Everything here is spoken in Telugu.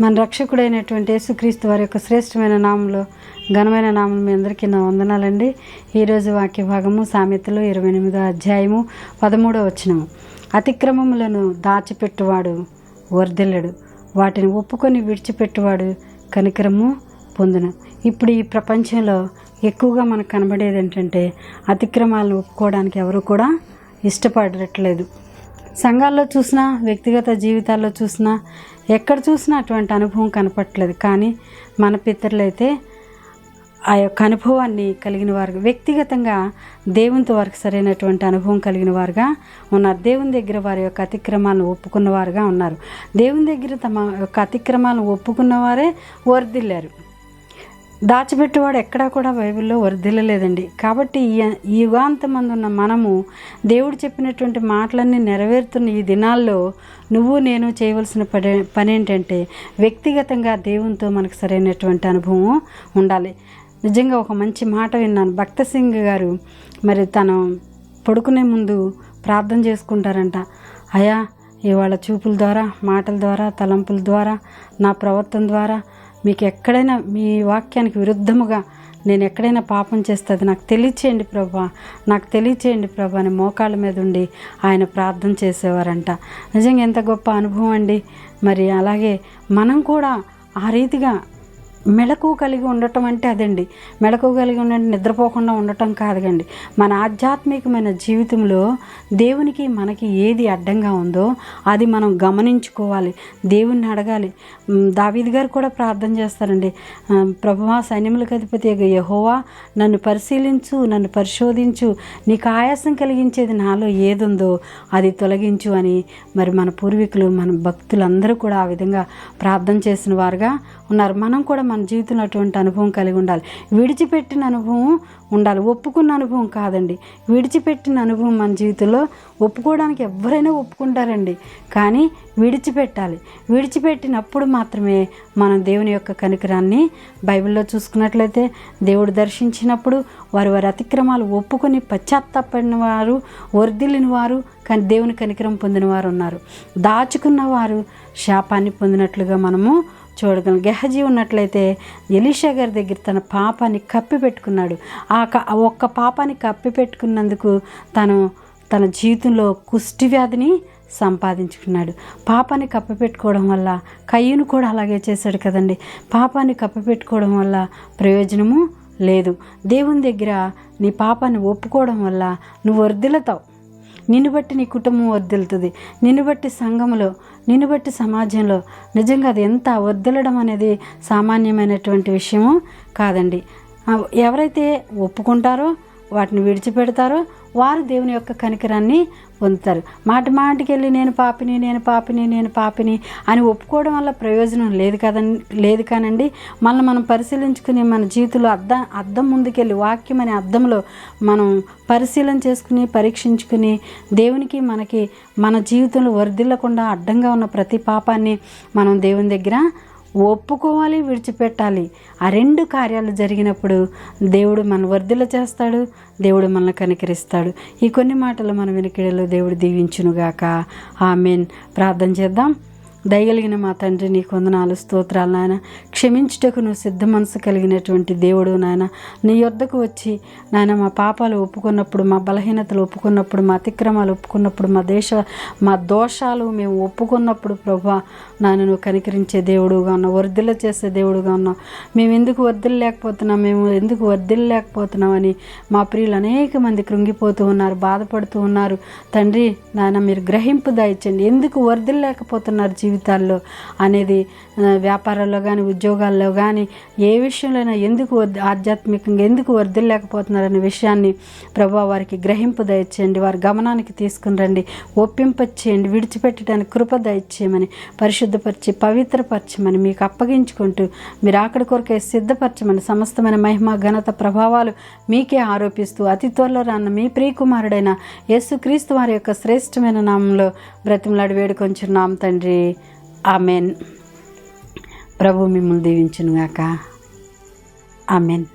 మన రక్షకుడైనటువంటి యేసుక్రీస్తు వారి యొక్క శ్రేష్టమైన నామంలో ఘనమైన నామం మీ అందరికీ నా వందనాలండి. ఈరోజు వాక్య భాగము సామెతలు ఇరవై ఎనిమిదో అధ్యాయము పదమూడో వచనము. అతిక్రమములను దాచిపెట్టువాడు వర్ధిల్లడు. వాటిని ఒప్పుకొని విడిచిపెట్టువాడు కనికరము పొందును. ఇప్పుడు ఈ ప్రపంచంలో ఎక్కువగా మనకు కనబడేది ఏంటంటే అతిక్రమాలను ఒప్పుకోవడానికి ఎవరు కూడా ఇష్టపడట్లేదు. సంఘాల్లో చూసినా వ్యక్తిగత జీవితాల్లో చూసినా ఎక్కడ చూసినా అటువంటి అనుభవం కనపట్లేదు కానీ మన పితరులైతే ఆ యొక్క అనుభవాన్ని కలిగిన వారు వ్యక్తిగతంగా దేవునితో వారికి సరైనటువంటి అనుభవం కలిగిన వారుగా ఉన్నారు. దేవుని దగ్గర వారి యొక్క అతిక్రమాలను ఒప్పుకున్న వారుగా ఉన్నారు. దేవుని దగ్గర తమ యొక్క అతిక్రమాలను ఒప్పుకున్న వారే వర్దిల్లారు దాచిపెట్టేవాడు ఎక్కడా కూడా బైబిల్లో వర్ధిల్లలేదండి. కాబట్టి ఈ ఈ ఉన్న మనము దేవుడు చెప్పినటువంటి మాటలన్నీ నెరవేరుతున్న ఈ దినాల్లో నువ్వు నేను చేయవలసిన పని పని ఏంటంటే వ్యక్తిగతంగా దేవునితో మనకు సరైనటువంటి అనుభవం ఉండాలి. నిజంగా ఒక మంచి మాట విన్నాను. భక్త సింగ్ గారు మరి తను పడుకునే ముందు ప్రార్థన చేసుకుంటారంట. అయా ఇవాళ చూపుల ద్వారా మాటల ద్వారా తలంపుల ద్వారా నా ప్రవర్తన ద్వారా మీకు ఎక్కడైనా మీ వాక్యానికి విరుద్ధముగా నేను ఎక్కడైనా పాపం చేస్తుంది నాకు తెలియచేయండి ప్రభా. నాకు తెలియచేయండి ప్రభా అని మోకాళ్ళ మీద ఉండి ఆయన ప్రార్థన చేసేవారంట. నిజంగా ఎంత గొప్ప అనుభవం అండి. మరి అలాగే మనం కూడా ఆ రీతిగా మెళకువ కలిగి ఉండటం అంటే అదండి. మెళకువ కలిగి ఉండటం నిద్రపోకుండా ఉండటం కాదుగండి. మన ఆధ్యాత్మికమైన జీవితంలో దేవునికి మనకి ఏది అడ్డంగా ఉందో అది మనం గమనించుకోవాలి. దేవుణ్ణి అడగాలి. ఉమ్, దావీద్ గారు కూడా ప్రార్థన చేస్తారండి. ప్రభువా సైన్యములకు అధిపతి యహోవా నన్ను పరిశీలించు నన్ను పరిశోధించు. నీకు ఆయాసం కలిగించేది నాలో ఏదుందో అది తొలగించు అని మరి మన పూర్వీకులు మన భక్తులందరూ కూడా ఆ విధంగా ప్రార్థన చేసిన వారుగా ఉన్నారు. మనం కూడా మన మన జీవితంలో అటువంటి అనుభవం కలిగి ఉండాలి. విడిచిపెట్టిన అనుభవం ఉండాలి. ఒప్పుకున్న అనుభవం కాదండి. విడిచిపెట్టిన అనుభవం మన జీవితంలో ఒప్పుకోవడానికి ఎవరైనా ఒప్పుకుంటారండి. కానీ విడిచిపెట్టాలి. విడిచిపెట్టినప్పుడు మాత్రమే మనం దేవుని యొక్క కనికరాన్ని బైబిల్లో చూసుకున్నట్లయితే దేవుడు దర్శించినప్పుడు వారి వారి అతిక్రమాలు ఒప్పుకొని పశ్చాత్తాపడిన వారు వర్ధిల్లిన వారు కానీ దేవుని కనికరం పొందిన వారు ఉన్నారు. దాచుకున్న వారు శాపాన్ని పొందినట్లుగా మనము చూడగలం గెహజీ ఉన్నట్లయితే ఎలీషా గారి దగ్గర తన పాపాన్ని కప్పి పెట్టుకున్నాడు. ఆ క ఒక్క పాపాన్ని కప్పి పెట్టుకున్నందుకు తను తన జీవితంలో కుష్టి వ్యాధిని సంపాదించుకున్నాడు. పాపాన్ని కప్పిపెట్టుకోవడం వల్ల కయ్యను కూడా అలాగే చేశాడు కదండి. పాపాన్ని కప్పిపెట్టుకోవడం వల్ల ప్రయోజనము లేదు. దేవుని దగ్గర నీ పాపాన్ని ఒప్పుకోవడం వల్ల నువ్వు వర్ధిల్లుతావు నిన్ను బట్టి నీ కుటుంబం వర్ధిల్లుతుంది నిన్ను బట్టి సంఘంలో నిన్ను బట్టి సమాజంలో నిజంగా అది ఎంత వర్ధిల్లడం అనేది సామాన్యమైనటువంటి విషయము కాదండి. ఎవరైతే ఒప్పుకుంటారో వాటిని విడిచిపెడతారో. వారు దేవుని యొక్క కనికరాన్ని పొందుతారు. మాటి మాటికి వెళ్ళి నేను పాపిని నేను పాపిని నేను పాపిని అని ఒప్పుకోవడం వల్ల ప్రయోజనం లేదు కదండి లేదు కానండి. మళ్ళీ మనం పరిశీలించుకుని మన జీవితంలో అద్దం అద్దం ముందుకెళ్ళి వాక్యం అనే అద్దంలో మనం పరిశీలన చేసుకుని పరీక్షించుకుని దేవునికి మనకి మన జీవితంలో వర్ధిల్లకుండా అడ్డంగా ఉన్న ప్రతి పాపాన్ని మనం దేవుని దగ్గర ఒప్పుకోవాలి విడిచిపెట్టాలి. ఆ రెండు కార్యాలు జరిగినప్పుడు దేవుడు మన వర్ధుల చేస్తాడు దేవుడు మనల్ని కనికరిస్తాడు. ఈ కొన్ని మాటలు మన వెనుకడిలో దేవుడు దీవించునుగాక. ఆమెన్. ప్రార్థన చేద్దాం. దయగలిగిన మా తండ్రి నీ కొందనాలు స్తోత్రాలు నాయన. క్షమించుటకు నువ్వు సిద్ధ మనసు కలిగినటువంటి దేవుడు నాయన. నీ యొద్దకు వచ్చి నాయన మా పాపాలు ఒప్పుకున్నప్పుడు మా బలహీనతలు ఒప్పుకున్నప్పుడు మా అతిక్రమాలు ఒప్పుకున్నప్పుడు మా దేశ మా దోషాలు మేము ఒప్పుకున్నప్పుడు ప్రభా నాయన నువ్వు కనికరించే దేవుడుగా ఉన్నావు వర్ధిల్ల చేసే దేవుడుగా ఉన్నావు. మేము ఎందుకు వర్ధిల్లలేకపోతున్నాం మేము ఎందుకు వర్ధిల్లలేకపోతున్నామని మా ప్రియులు అనేక మంది కృంగిపోతూ ఉన్నారు బాధపడుతూ ఉన్నారు. తండ్రి నాయన మీరు గ్రహింపు దాయించండి ఎందుకు వర్ధిల్లలేకపోతున్నారు జీవితాల్లో అనేది వ్యాపారాల్లో కానీ ఉద్యోగాల్లో కానీ ఏ విషయంలోనైనా ఎందుకు ఆధ్యాత్మికంగా ఎందుకు వర్ధిల్లలేకపోతున్నారు అనే విషయాన్ని ప్రభా వారికి గ్రహింపు దయచేయండి. వారి గమనానికి తీసుకుని రండి. ఒప్పింపచేయండి విడిచిపెట్టడానికి కృప దయచేయమని పరిశుద్ధపరిచి పవిత్రపరచమని మీకు అప్పగించుకుంటూ మీరు అక్కడ కొరకే సిద్ధపరచమని సమస్తమైన మహిమ ఘనత ప్రభావాలు మీకే ఆరోపిస్తూ అతి త్వరలో రాన్న మీ ప్రియకుమారుడైన యేసుక్రీస్తు వారి యొక్క శ్రేష్టమైన నామంలో బ్రతిమలాడి వేడుకొంచున్నాం తండ్రి. ఆమెన్. ప్రభు మిమ్మల్ని దీవించునుగాక. ఆమెన్.